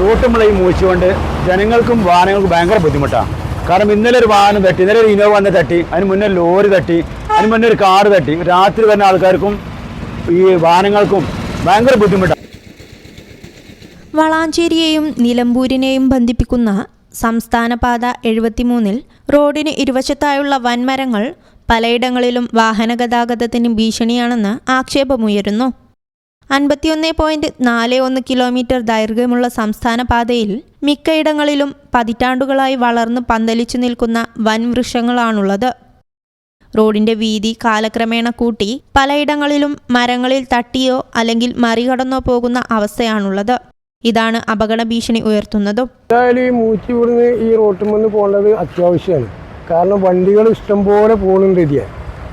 Root ഈ മൂച്ചുകൊണ്ട് ജനങ്ങൾക്കും വാഹനങ്ങൾക്കും ഭയങ്കര ബുദ്ധിമുട്ടാണ് കാരണം ഇന്നലെ ഒരു വാഹനം തട്ടി ഇന്നലെ ഒരു ഇനോവ വന്ന് തട്ടി അതിന് മുന്നേ ലോറി തട്ടി അതിന് മുന്നേ ഒരു കാർ തട്ടി രാത്രി വരുന്ന ആൾക്കാർക്കും ഈ വാഹനങ്ങൾക്കും ഭയങ്കര ബുദ്ധിമുട്ടാണ് വളാഞ്ചേരിയെയും നിലമ്പൂരിനെയും ബന്ധിപ്പിക്കുന്ന സംസ്ഥാനപാത എഴുപത്തിമൂന്നിൽ റോഡിന് ഇരുവശത്തായുള്ള വൻമരങ്ങൾ പലയിടങ്ങളിലും വാഹനഗതാഗതത്തിന് ഭീഷണിയാണെന്ന് ആക്ഷേപമുയരുന്നു. അൻപത്തിയൊന്ന് പോയിന്റ് നാല് ഒന്ന് കിലോമീറ്റർ ദൈർഘ്യമുള്ള സംസ്ഥാന പാതയിൽ മിക്കയിടങ്ങളിലും പതിറ്റാണ്ടുകളായി വളർന്ന് പന്തലിച്ചു നിൽക്കുന്ന വൻവൃക്ഷങ്ങളാണുള്ളത് റോഡിന്റെ വീതി കാലക്രമേണ കൂട്ടി പലയിടങ്ങളിലും മരങ്ങളിൽ തട്ടിയോ അല്ലെങ്കിൽ മറികടന്നോ പോകുന്ന അവസ്ഥയാണുള്ളത്. ഇതാണ് അപകട ഭീഷണി ഉയർത്തുന്നതും. ഈ മൂച്ചി റോട്ടിൽ പോകേണ്ടത് അത്യാവശ്യമാണ്. കാരണം വണ്ടികൾ ഇഷ്ടംപോലെ പോകുന്നുണ്ട് ഇതിയെ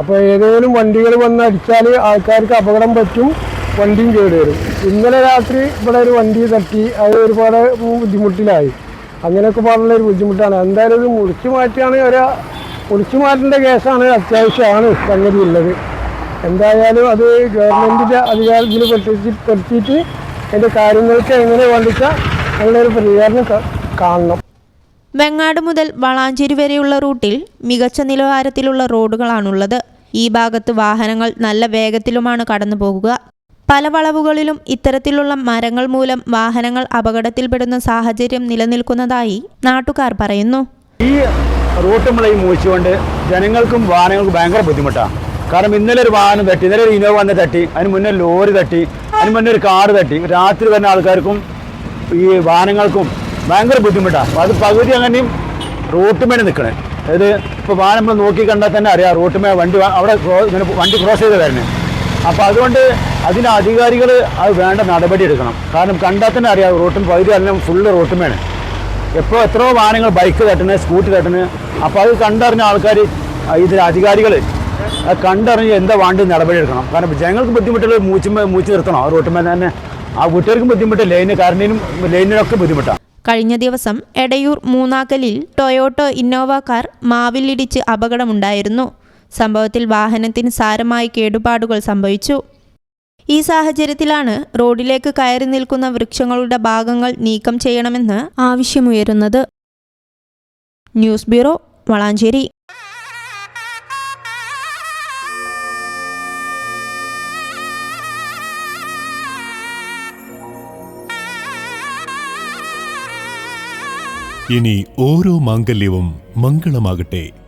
അപ്പോൾ ഏതെങ്കിലും വണ്ടികൾ വന്ന് അടിച്ചാൽ ആൾക്കാർക്ക് അപകടം പറ്റും. വണ്ടിയും കേട് വരും. ഇന്നലെ രാത്രി ഇവിടെ ഒരു വണ്ടി തട്ടി അത് ഒരുപാട് ബുദ്ധിമുട്ടിലായി. അങ്ങനെയൊക്കെ പറഞ്ഞുള്ള ഒരു ബുദ്ധിമുട്ടാണ്. എന്തായാലും ഒരു മുറിച്ചു മാറ്റിയാണ് ഒരു മുറിച്ചു മാറ്റേണ്ട കേസാണ് അത്യാവശ്യമാണ് സംഗതി ഉള്ളത് എന്തായാലും അത് ഗവൺമെന്റിന്റെ അധികാരത്തിൽ പെടുത്തി പെടുത്തിയിട്ട് അതിന്റെ കാര്യങ്ങൾക്ക് എങ്ങനെ വേണ്ടിച്ചാൽ അങ്ങനെ ഒരു പ്രതികരണം കാണണം. വെങ്ങാട് മുതൽ വളാഞ്ചേരി വരെയുള്ള റൂട്ടിൽ മികച്ച നിലവാരത്തിലുള്ള റോഡുകളാണുള്ളത്. ഈ ഭാഗത്ത് വാഹനങ്ങൾ നല്ല വേഗത്തിലുമാണ് കടന്നു പോകുക പല വളവുകളിലും ഇത്തരത്തിലുള്ള മരങ്ങൾ മൂലം വാഹനങ്ങൾ അപകടത്തിൽപ്പെടുന്ന സാഹചര്യം നിലനിൽക്കുന്നതായി നാട്ടുകാർ പറയുന്നു. ഈ റൂട്ട് ഈ മൂച്ചുകൊണ്ട് ജനങ്ങൾക്കും വാഹനങ്ങൾക്കും ഭയങ്കര ബുദ്ധിമുട്ടാണ് കാരണം ഇന്നലെ ഒരു വാഹനം തട്ടി ഇന്നലെ ഒരു ഇനോവ വന്ന് തട്ടി അതിന് മുന്നേ ലോറി തട്ടി അതിന് മുന്നേ ഒരു കാറ് തട്ടി രാത്രി വരുന്ന ആൾക്കാർക്കും ഈ വാഹനങ്ങൾക്കും ഭയങ്കര ബുദ്ധിമുട്ടാണ് അത് പകുതി അങ്ങനെയും റൂട്ടുമേലെ നിൽക്കണേ അതായത് ഇപ്പോൾ വാഹനം നമ്മൾ നോക്കി കണ്ടാൽ തന്നെ അറിയാം റൂട്ടുമേ വണ്ടി അവിടെ ഇങ്ങനെ വണ്ടി ക്രോസ് ചെയ്ത് വരണേ. അപ്പോൾ അതുകൊണ്ട് അതിന് അധികാരികൾ അത് വേണ്ട നടപടി എടുക്കണം. കാരണം കണ്ടാൽ തന്നെ അറിയാം റോട്ടും പകുതി എല്ലാം ഫുള്ള് റോട്ടുമേണ്. എപ്പോൾ എത്രയോ വാഹനങ്ങൾ ബൈക്ക് തട്ടുന്നത് സ്കൂട്ടി തട്ടുന്നത് അപ്പോൾ അത് കണ്ടറിഞ്ഞ ആൾക്കാർ ഇതിന് അധികാരികൾ അത് കണ്ടറിഞ്ഞ് എന്താ വേണ്ടത് നടപടി എടുക്കണം. കാരണം ജനങ്ങൾക്ക് ബുദ്ധിമുട്ടുള്ള മൂച്ചു മൂച്ച് നിർത്തണം. ആ റൂട്ടുമേ തന്നെ ആ വീട്ടുകാർക്കും ബുദ്ധിമുട്ട് ലൈന് കാരണിനും ലൈനിനൊക്കെ ബുദ്ധിമുട്ടാണ് കഴിഞ്ഞ ദിവസം എടയൂർ മൂന്നാക്കലിൽ ടൊയോട്ടോ ഇന്നോവ കാർ മാവിലിടിച്ച് അപകടമുണ്ടായിരുന്നു. സംഭവത്തിൽ വാഹനത്തിന് സാരമായ കേടുപാടുകൾ സംഭവിച്ചു. ഈ സാഹചര്യത്തിലാണ് റോഡിലേക്ക് കയറി നിൽക്കുന്ന വൃക്ഷങ്ങളുടെ ഭാഗങ്ങൾ നീക്കം ചെയ്യണമെന്ന് ആവശ്യമുയരുന്നത്. News bureau Valanchery. ഇനി ഓരോ മാംഗല്യവും മംഗളമാകട്ടെ.